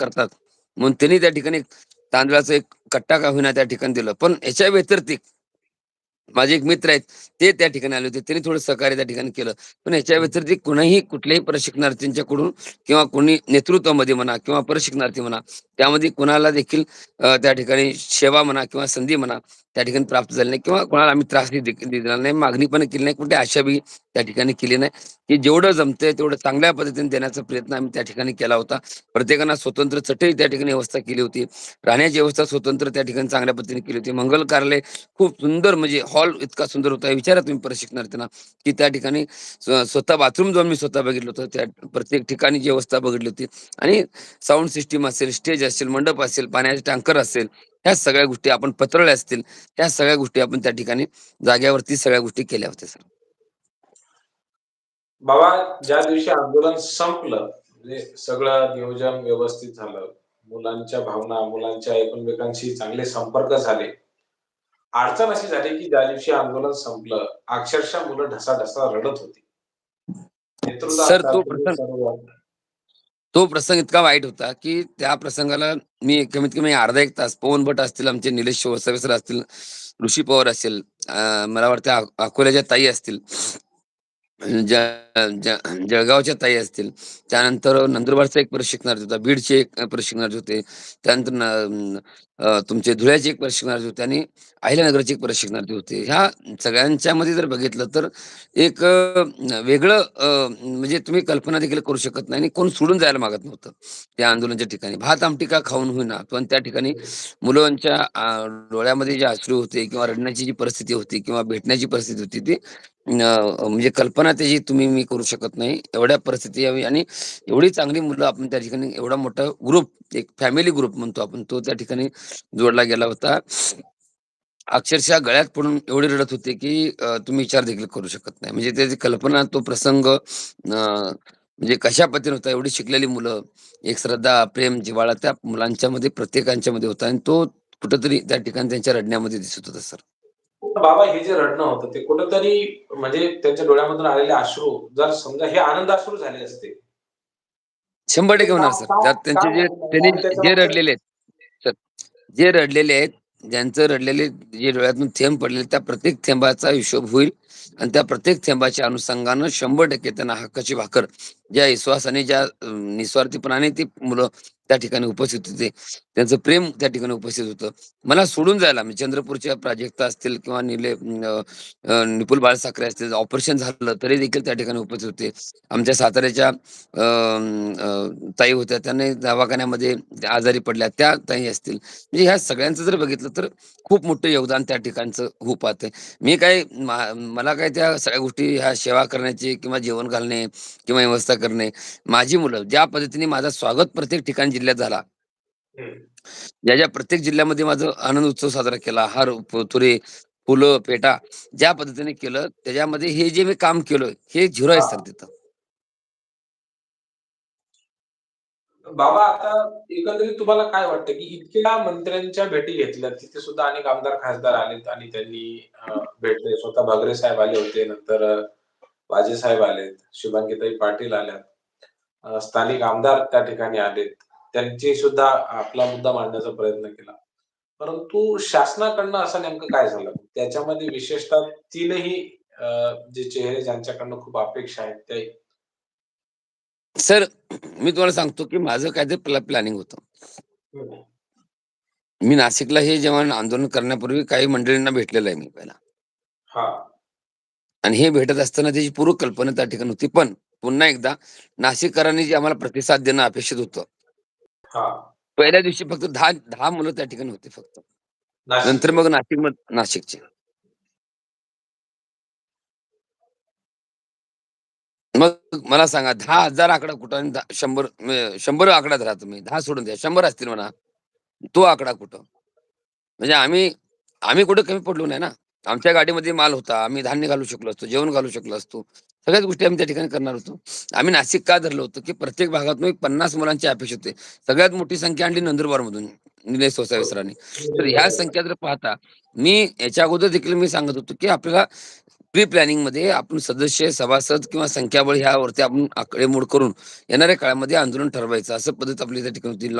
करतात. म्हणून त्यांनी त्या ठिकाणी तांदळाचं एक कट्टा का होईना त्या ठिकाणी दिलं. पण याच्या व्यतिरिक्त माझे एक मित्र आहेत ते त्या ठिकाणी आले होते. त्यांनी थोडं सहकार्य त्या ठिकाणी केलं. पण याच्या व्यतिरिक्त कुणाही कुठल्याही प्रशिक्षणार्थींच्याकडून किंवा कोणी नेतृत्वामध्ये म्हणा किंवा प्रशिक्षणार्थी म्हणा त्यामध्ये कुणाला देखील त्या ठिकाणी सेवा म्हणा किंवा संधी म्हणा त्या ठिकाणी प्राप्त झाली नाही किंवा कोणाला आम्ही त्रास दिला नाही. मागणी पण केली नाही. कुठे आशा बी त्या ठिकाणी केली नाही. की जेवढं जमतंय तेवढं चांगल्या पद्धतीने देण्याचा प्रयत्न आम्ही त्या ठिकाणी केला होता. प्रत्येकांना स्वतंत्र चटई त्या ठिकाणी व्यवस्था केली होती. राहण्याची व्यवस्था स्वतंत्र त्या ठिकाणी चांगल्या पद्धतीने केली होती. मंगल कार्यालय खूप सुंदर म्हणजे हॉल इतका सुंदर होता. विचारा तुम्ही प्रशिक्षणार्थींना की त्या ठिकाणी स्वतः बाथरूम जाऊन मी स्वतः बघितलं होतं. त्या प्रत्येक ठिकाणी जी व्यवस्था बघितली होती. आणि साऊंड सिस्टीम असेल स्टेज असेल मंडप असेल पाण्याचे टँकर असेल ह्या सगळ्या गोष्टी आपण पत्रळे असतील ह्या सगळ्या गोष्टी आपण त्या ठिकाणी जाग्यावरती सगळ्या गोष्टी केल्या होत्या सर. बाबा ज्या दिवशी आंदोलन संपलं म्हणजे सगळं नियोजन व्यवस्थित झालं मुलांच्या भावना मुलांच्या एकमेकांशी चांगले संपर्क झाले अडचण अशी झाली की ज्या दिवशी आंदोलन संपलं अक्षरशः मुलं ढसाढसा रडत होती. नेतृत्व सर, तो असतात, तुम्ही प्रसंग- सर्व. तो प्रसंग इतका वाईट होता की त्या प्रसंगाला मी कमीत कमी अर्धा एक तास पवन भट असतील आमचे निलेश सर असतील ऋषी पवार असेल मला वाटतं अकोल्याच्या ताई असतील ज्या जळगावच्या ताई असतील. त्यानंतर नंदुरबारचा एक प्रशिक्षणार्थी होता बीडचे एक प्रशिक्षणार्थी होते. त्यानंतर तुमचे धुळ्याचे एक प्रशिक्षणार्थी होते आणि अहिल्यानगरचे एक प्रशिक्षणार्थी होते. ह्या सगळ्यांच्या मध्ये जर बघितलं तर एक वेगळं म्हणजे तुम्ही कल्पना देखील करू शकत नाही आणि कोण सोडून जायला मागत नव्हतं त्या आंदोलनाच्या ठिकाणी. भात आमटिका खाऊन होईना. पण त्या ठिकाणी मुलांच्या डोळ्यामध्ये जे आश्रू होते किंवा रडण्याची जी परिस्थिती होती किंवा भेटण्याची परिस्थिती होती ती म्हणजे कल्पना त्याची तुम्ही मी करू शकत नाही. एवढ्या परिस्थिती यावी आणि एवढी चांगली मुलं आपण त्या ठिकाणी एवढा मोठा ग्रुप एक फॅमिली ग्रुप म्हणतो आपण तो त्या ठिकाणी जोडला गेला होता. अक्षरशः गळ्यात पडून एवढे रडत होते की तुम्ही विचार देखील करू शकत नाही. म्हणजे त्याची कल्पना तो प्रसंग म्हणजे कशा पद्धतीने होता एवढी शिकलेली मुलं एक श्रद्धा प्रेम जिवाळा त्या मुलांच्या मध्ये प्रत्येकांच्या मध्ये होता आणि तो कुठंतरी त्या ठिकाणी त्यांच्या रडण्यामध्ये दिसत होता सर. बाबा हे जे रडणं होतं ते कुठंतरी म्हणजे त्यांच्या डोळ्यामधून आलेले अश्रू जर समजा हे आनंद अश्रू झाले असते. शंभर टक्के होणार सर. त्यांचे जे त्यांनी जे रडलेले आहेत सर जे रडलेले आहेत ज्यांचं रडलेले जे डोळ्यातून थेंब पडलेले त्या प्रत्येक थेंबाचा हिशोब होईल. आणि त्या प्रत्येक थेंबाच्या अनुषंगानं शंभर टक्के त्यांना हक्काची भाकर. ज्या विश्वासाने ज्या निस्वार्थीपणाने ती मुलं त्या ठिकाणी उपस्थित होते. त्यांचं प्रेम त्या ठिकाणी उपस्थित होतं. मला सोडून जायला म्हणजे चंद्रपूरच्या प्राजक्ता असतील किंवा निले निपुल बाळसाखरे असतील ऑपरेशन झालं तरी देखील त्या ठिकाणी उपस्थित होते. आमच्या साताऱ्याच्या अं, ताई होत्या. त्यांनी दवाखान्यामध्ये आजारी पडल्या. त्या ताई असतील. म्हणजे ह्या सगळ्यांचं जर बघितलं तर खूप मोठं योगदान त्या ठिकाणचं खूप आहे मी काय मला काय त्या सगळ्या गोष्टी ह्या सेवा करण्याची किंवा जेवण घालणे किंवा व्यवस्था करणे माझी मुलं ज्या पद्धतीने माझं स्वागत प्रत्येक ठिकाणी जिल्ह्यात झाला. ज्या ज्या प्रत्येक जिल्ह्यामध्ये माझं आनंद उत्सव साजरा केला हार तुरे फुलं पेटा ज्या पद्धतीने केलं त्याच्यामध्ये हे जे मी काम केलं हे झिरो आहे सर तिथं. बाबा आता एकंदरीत तुम्हाला काय वाटतं की इतक्या मंत्र्यांच्या भेटी घेतल्या तिथे सुद्धा अनेक आमदार खासदार आलेत आणि त्यांनी भेटले. स्वतः भागरे साहेब आले होते नंतर वाजे साहेब आलेत शुभांगीताई पाटील आल्यात अं, स्थानिक आमदार त्या ठिकाणी आलेत. त्यांची सुद्धा आपला मुद्दा मांडण्याचा प्रयत्न केला. परंतु शासनाकडनं असं नेमकं काय झालं? त्याच्यामध्ये विशेषतः तीनही जे चेहरे ज्यांच्याकडनं खूप अपेक्षा आहेत ते सर मी तुम्हाला सांगतो की माझं काहीतरी प्लॅनिंग होतं. मी नाशिकला हे जेव्हा आंदोलन करण्यापूर्वी काही मंडळींना भेटलेलं आहे मी पहिला हा. आणि हे भेटत असताना त्याची पूर्व कल्पना त्या ठिकाणी होती. पण पुन्हा एकदा नाशिककरांनी जे आम्हाला प्रतिसाद देणं अपेक्षित होतं पहिल्या दिवशी फक्त दहा दहा मुलं त्या ठिकाणी होते फक्त. नंतर मग नाशिक नाशिकचे. मग मला सांगा दहा हजार आकडा कुठं शंभर शंभर आकडा धरा तुम्ही. दहा सोडून द्या. शंभर असतील म्हणा. तो आकडा कुठं? म्हणजे आम्ही आम्ही कुठं कमी पडलो नाही ना. आमच्या गाडीमध्ये माल होता. आम्ही धान्य घालू शकलो असतो जेवण घालू शकलो असतो. सगळ्याच गोष्टी आम्ही त्या ठिकाणी करणार होतो. आम्ही नाशिक का धरलं होतं की प्रत्येक भागातून एक पन्नास मुलांची अपेक्षा होते. सगळ्यात मोठी संख्या आणली नंदुरबार मधून निलेश सोसावे सरांनी. तर ह्या संख्या जर पाहता मी याच्या अगोदर देखील मी सांगत होतो की आपल्याला प्री प्लॅनिंगमध्ये आपण सदस्य, सभासद किंवा संख्याबळ ह्यावरती आपण आकडेमोड करून येणाऱ्या काळामध्ये आंदोलन ठरवायचं असं पद्धत आपली त्या ठिकाणी होती.